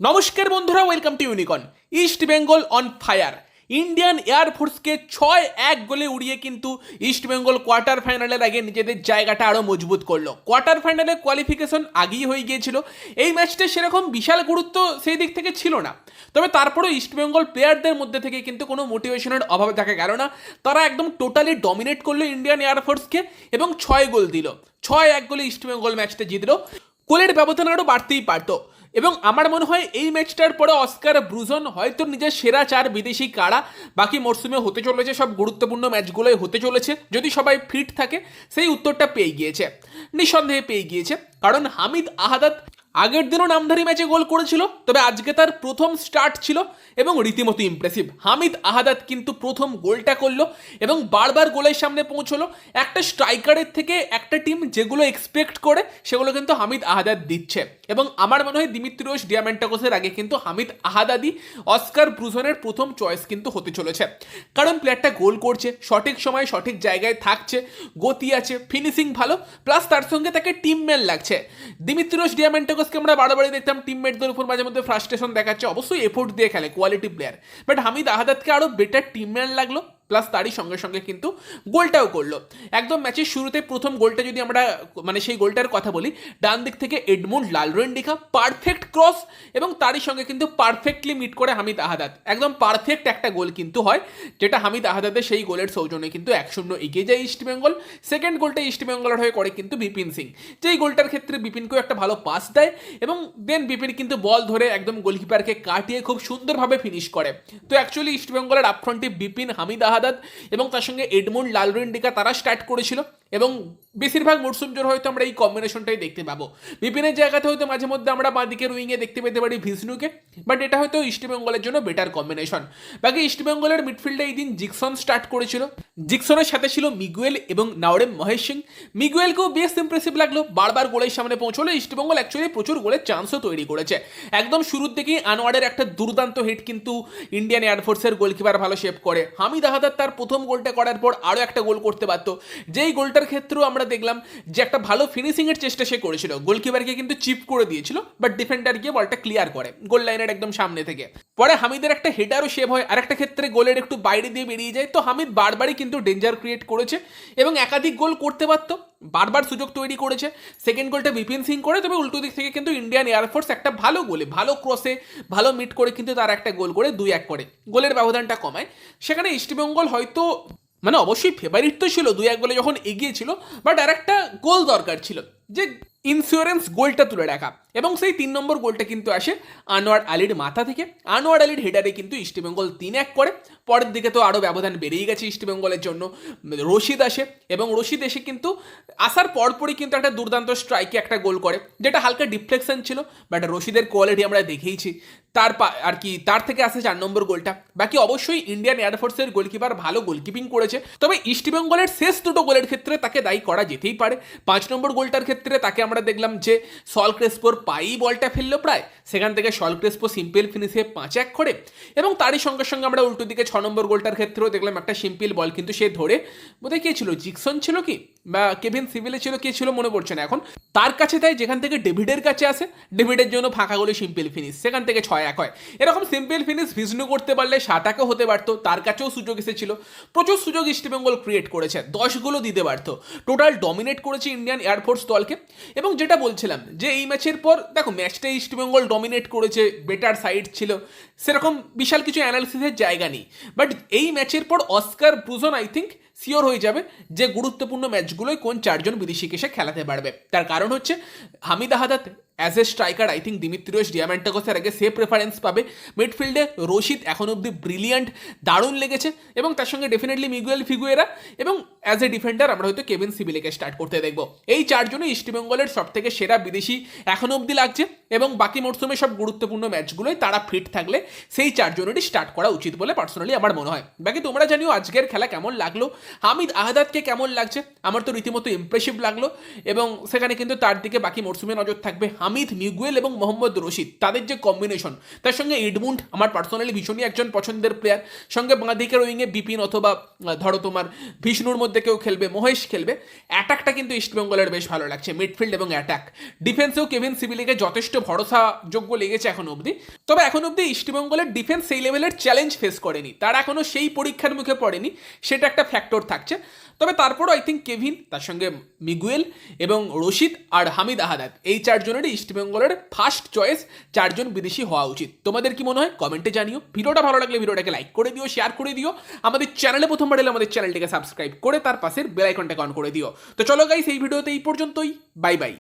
নমস্কার বন্ধুরা welcome to Unicon East Bengal on fire Indian এয়ারফোর্সকে ছয় এক গোলে উড়িয়ে কিন্তু ইস্ট বেঙ্গল কোয়ার্টার ফাইনালের আগে নিজেদের জায়গাটা আরও মজবুত করল। কোয়ার্টার ফাইনালে কোয়ালিফিকেশন আগেই হয়ে গিয়েছিল। এই ম্যাচটা সেরকম বিশাল গুরুত্ব সেই দিক থেকে ছিল না। তবে তারপরেও ইস্ট বেঙ্গল প্লেয়ারদের মধ্যে থেকে কিন্তু কোনো মোটিভেশনের অভাব দেখা গেল না। তারা একদম টোটালি ডমিনেট করল ইন্ডিয়ান এয়ারফোর্সকে এবং ছয় গোল দিল। ছয় এক গোলে ইস্ট বেঙ্গল ম্যাচটা জিতলো। গোলের ব্যবধান আরও বাড়তেই পারতো। এবং আমার মনে হয় এই ম্যাচটার পরে অস্কার ব্রুজন হয়তো নিজের সেরা চার বিদেশি কারা বাকি মরশুমে হতে চলেছে, সব গুরুত্বপূর্ণ ম্যাচগুলোই হতে চলেছে। যদি সবাই ফিট থাকে, সেই উত্তরটা পেয়ে গিয়েছে। নিঃসন্দেহে পেয়ে গিয়েছে, কারণ হামিদ আহাদাত আগের দিনও নামধারী ম্যাচে গোল করেছিল, তবে আজকে তার প্রথম স্টার্ট ছিল এবং রীতিমতো ইমপ্রেসিভ হামিদ আহাদাত কিন্তু প্রথম গোলটা করল এবং বারবার গোলের সামনে পৌঁছলো। একটা স্ট্রাইকারের থেকে একটা টিম যেগুলো এক্সপেক্ট করে, সেগুলো কিন্তু হামিদ আহাদাত দিচ্ছে। এবং আমার মনে হয় দিমিত্রিওস ডিয়ামেন্টাকোসের আগে কিন্তু হামিদ আহাদাদি অস্কার ব্রুজনের প্রথম চয়েস কিন্তু হতে চলেছে। কারণ প্লেয়ারটা গোল করছে, সঠিক সময়ে সঠিক জায়গায় থাকছে, গতি আছে ফিনিশিং ভালো প্লাস তার সঙ্গে তাকে টিম টিমম্যান লাগছে। দিমিত্রিওস ডিয়ামেন্টাকোসকে আমরা বারবারই দেখতাম টিমমেটদের উপর মাঝে মধ্যে ফ্রাস্ট্রেশন দেখাচ্ছে, অবশ্যই এফোর্ট দিয়ে খেলে কোয়ালিটি প্লেয়ার বাট হামিদ আহাদাতকে আরও বেটার টিমম্যান লাগল। প্লাস তারই সঙ্গে সঙ্গে কিন্তু গোলটাও করল। একদম ম্যাচের শুরুতে প্রথম গোলটা যদি আমরা মানে সেই গোলটার কথা বলি, ডান দিক থেকে এডমুন্ড, লালরেন্ডিকা পারফেক্ট ক্রস এবং তারই সঙ্গে কিন্তু পারফেক্টলি মিট করে হামিদ আহাদাত একদম পারফেক্ট একটা গোল কিন্তু হয়, যেটা হামিদ আহাদাদের সেই গোলের সৌজন্যে কিন্তু এক শূন্য এগিয়ে যায় ইস্ট বেঙ্গল সেকেন্ড গোলটা ইস্ট বেঙ্গলের হয়ে করে কিন্তু বিপিন সিং। যেই গোলটার ক্ষেত্রে বিপিনকেও একটা ভালো পাস দেয় এবং দেন বিপিন কিন্তু বল ধরে একদম গোলকিপারকে কাটিয়ে খুব সুন্দরভাবে ফিনিশ করে। তো অ্যাকচুয়ালি ইস্ট বেঙ্গলের আপফ্রন্টে বিপিন, হামিদ আহাদাদ এবং তার সঙ্গে এডমন্ড লালরেন্ডিকা তারা স্টার্ট করেছিল। এবং বেশিরভাগ মরসুম জোর হয়তো আমরা এই কম্বিনেশনটাই দেখতে পাবো। বিপিনের জায়গাতে হয়তো মাঝে মধ্যে আমরা বাঁদিকের উইংয়ে দেখতে পেতে পারি ভিষ্ণুকে বাট এটা হয়তো ইস্টবেঙ্গলের জন্য বেটার কম্বিনেশন বাকি ইস্টবেঙ্গলের মিডফিল্ডে এই দিন জিকসন স্টার্ট করেছিল। জিকসনের সাথে ছিল মিগুয়েল এবং নাওরেম মহেশ সিং মিগুয়েলকেও বেশ ইমপ্রেসিভ লাগল, বারবার গোলের সামনে পৌঁছলো ইস্টবেঙ্গল অ্যাকচুয়ালি প্রচুর গোলের চান্সও তৈরি করেছে। একদম শুরুর দিকেই আনোয়ারের একটা দুর্দান্ত হিট কিন্তু ইন্ডিয়ান এয়ারফোর্সের গোলকিপার ভালো শেপ করে। হামিদ আহাদার তার প্রথম গোলটা করার পর আরও একটা গোল করতে পারতো যেই গোলটার ক্ষেত্রেও আমরা দেখলাম যে একটা ভালো ফিনিশিংয়ের চেষ্টা সে করেছিল। গোলকিপারকে কিন্তু চিপ করে দিয়েছিল বাট ডিফেন্ডার গিয়ে বলটা ক্লিয়ার করে গোল লাইনের একদম সামনে থেকে। পরে হামিদের একটা হেডারও সেভ হয় আর একটা ক্ষেত্রে গোলের একটু বাইরে দিয়ে বেরিয়ে যায়। তো হামিদ বারবারই কিন্তু ডেঞ্জার ক্রিয়েট করেছে এবং একাধিক গোল করতে পারতো, বারবার সুযোগ তৈরি করেছে। সেকেন্ড গোলটা বিপিন সিং করে, তবে উল্টো দিক থেকে কিন্তু ইন্ডিয়ান এয়ারফোর্স একটা ভালো গোলে, ভালো ক্রসে ভালো মিট করে কিন্তু তার একটা গোল করে দুই এক করে। গোলের ব্যবধানটা কমায়। সেখানে ইস্টবেঙ্গল হয়তো মানে অবশ্যই ফেভারিট তো ছিল, দুই এক গোলে যখন এগিয়েছিল বাট আর একটা গোল দরকার ছিল, যে ইন্স্যুরেন্স গোলটা তুলে রাখা। এবং সেই তিন নম্বর গোলটা কিন্তু আসে আনোয়ার আলীর মাথা থেকে। আনোয়ার আলীর হেডারে কিন্তু ইস্টবেঙ্গল তিন এক করে। পরের দিকে তো আরও ব্যবধান বেড়েই গেছে ইস্টবেঙ্গলের জন্য। রশিদ আসে এবং রশিদ এসে কিন্তু আসার পরপরই কিন্তু একটা দুর্দান্ত স্ট্রাইকে একটা গোল করে, যেটা হালকা ডিফ্লেকশন ছিল বাট রশিদের কোয়ালিটি আমরা দেখেইছি। তার আর কি, তার থেকে আসে চার নম্বর গোলটা। বাকি অবশ্যই ইন্ডিয়ান এয়ারফোর্সের গোলকিপার ভালো গোলকিপিং করেছে। তবে ইস্টবেঙ্গলের শেষ দুটো গোলের ক্ষেত্রে তাকে দায়ী করা যেতেই পারে। পাঁচ নম্বর গোলটার ক্ষেত্রে তাকে আমরা দেখলাম যে সল ক্রেসপোর পায়েই বলটা ফেলল প্রায়। সেখান থেকে সল ক্রেসপো সিম্পল ফিনিশে পাঁচ এক করে। এবং তারই সঙ্গে সঙ্গে আমরা উল্টো দিকে ছ নম্বর গোলটার ক্ষেত্রেও দেখলাম একটা সিম্পল বল কিন্তু সে ধরে। বোধহয় কে ছিল? জিকসন ছিল কি? বা কেভিন সিভিলে ছিল? কে ছিল মনে পড়ছে না এখন। তার কাছে তাই যেখান থেকে ডেভিডের কাছে আসে, ডেভিডের জন্য ফাঁকা গোলে সিম্পল ফিনিশ। সেখান থেকে ছয় এক হয়। এরকম সিম্পল ফিনিশ ভিষ্ণু করতে পারলে সাত একও হতে পারতো, তার কাছেও সুযোগ এসেছিল। প্রচুর সুযোগ ইস্টবেঙ্গল ক্রিয়েট করেছে দশগুলো দিতে পারতো। টোটাল ডমিনেট করেছে ইন্ডিয়ান এয়ারফোর্স দলকে। এবং যেটা বলছিলাম যে এই ম্যাচের পর দেখো ম্যাচটা ইস্টবেঙ্গল ডমিনেট করেছে বেটার সাইড ছিল। সেরকম বিশাল কিছু অ্যানালিসিসের জায়গা নেই। বাট এই ম্যাচের পর Oscar Bruzon I think sure হয়ে যাবে যে গুরুত্বপূর্ণ ম্যাচগুলোয় কোন চারজন বিদেশিকে সে খেলাতে পারবে। তার কারণ হচ্ছে, Hamid Ahadad as a striker I think Dimitrios ডিয়ামেন্টাকোসের আগে সে প্রেফারেন্স পাবে। মিডফিল্ডে রশিদ এখন অব্দি ব্রিলিয়ান্ট দারুণ লেগেছে এবং তার সঙ্গে ডেফিনেটলি মিগুয়েল ফিগুয়েরা এবং অ্যাজ এ ডিফেন্ডার আমরা হয়তো কেভিন সিভিলেকে স্টার্ট করতে দেখব। এই চারজনই ইস্টবেঙ্গলের সব থেকে সেরা বিদেশি এখন অব্দি লাগছে এবং বাকি মরশুমে সব গুরুত্বপূর্ণ ম্যাচগুলোয় তারা ফিট থাকলে সেই চারজনেরই স্টার্ট করা উচিত বলে পার্সোনালি আমার মনে হয়। বাকি তোমরা জানিও আজকের খেলা কেমন লাগল হামিদ আহাদাদকে কেমন লাগছে? আমার তো রীতিমতো ইমপ্রেসিভ লাগল এবং সেখানে কিন্তু তার দিকে বাকি মরশুমে নজর থাকবে হামিদ, মিগুয়েল এবং মোহাম্মদ রশিদ। তাদের যে কম্বিনেশন তার সঙ্গে এডমুন্ড, আমার পার্সোনালি ভীষণই একজন পছন্দের প্লেয়ার সঙ্গে বাঁদিকের উইংয়ে বিপিন অথবা ধরো তোমার বিষ্ণুর মধ্যে কেউ খেলবে, মহেশ খেলবে। অ্যাটাকটা কিন্তু ইস্টবেঙ্গলের বেশ ভালো লাগছে মিডফিল্ড এবং অ্যাটাক ডিফেন্সেও কেভিন সিভিলিকে যথেষ্ট ভরসাযোগ্য লেগেছে এখন অবধি। তবে এখন অবধি ইস্টবেঙ্গলের ডিফেন্স সেই লেভেলের চ্যালেঞ্জ ফেস করেনি। তারা এখনও সেই পরীক্ষার মুখে পড়েনি, সেটা একটা ফ্যাক্টর থাকছে। তবে তারপরও আই থিঙ্ক কেভিন তার সঙ্গে মিগুয়েল এবং রশিদ আর হামিদ আহাদাত এই চারজনেরই ইস্টবেঙ্গলের ফার্স্ট চয়েস চারজন বিদেশি হওয়া উচিত। তোমাদের কি মনে হয়? কমেন্টে জানিও। ভিডিওটা ভালো লাগলে ভিডিওটাকে লাইক করে দিও শেয়ার করে দিও। আমাদের চ্যানেলে প্রথমবার এলে আমাদের চ্যানেলটিকে সাবস্ক্রাইব করে তার পাশের বেল আইকনটাকে অন করে দিও। তো চলো গাইস এই ভিডিওতে এই পর্যন্তই। Bye bye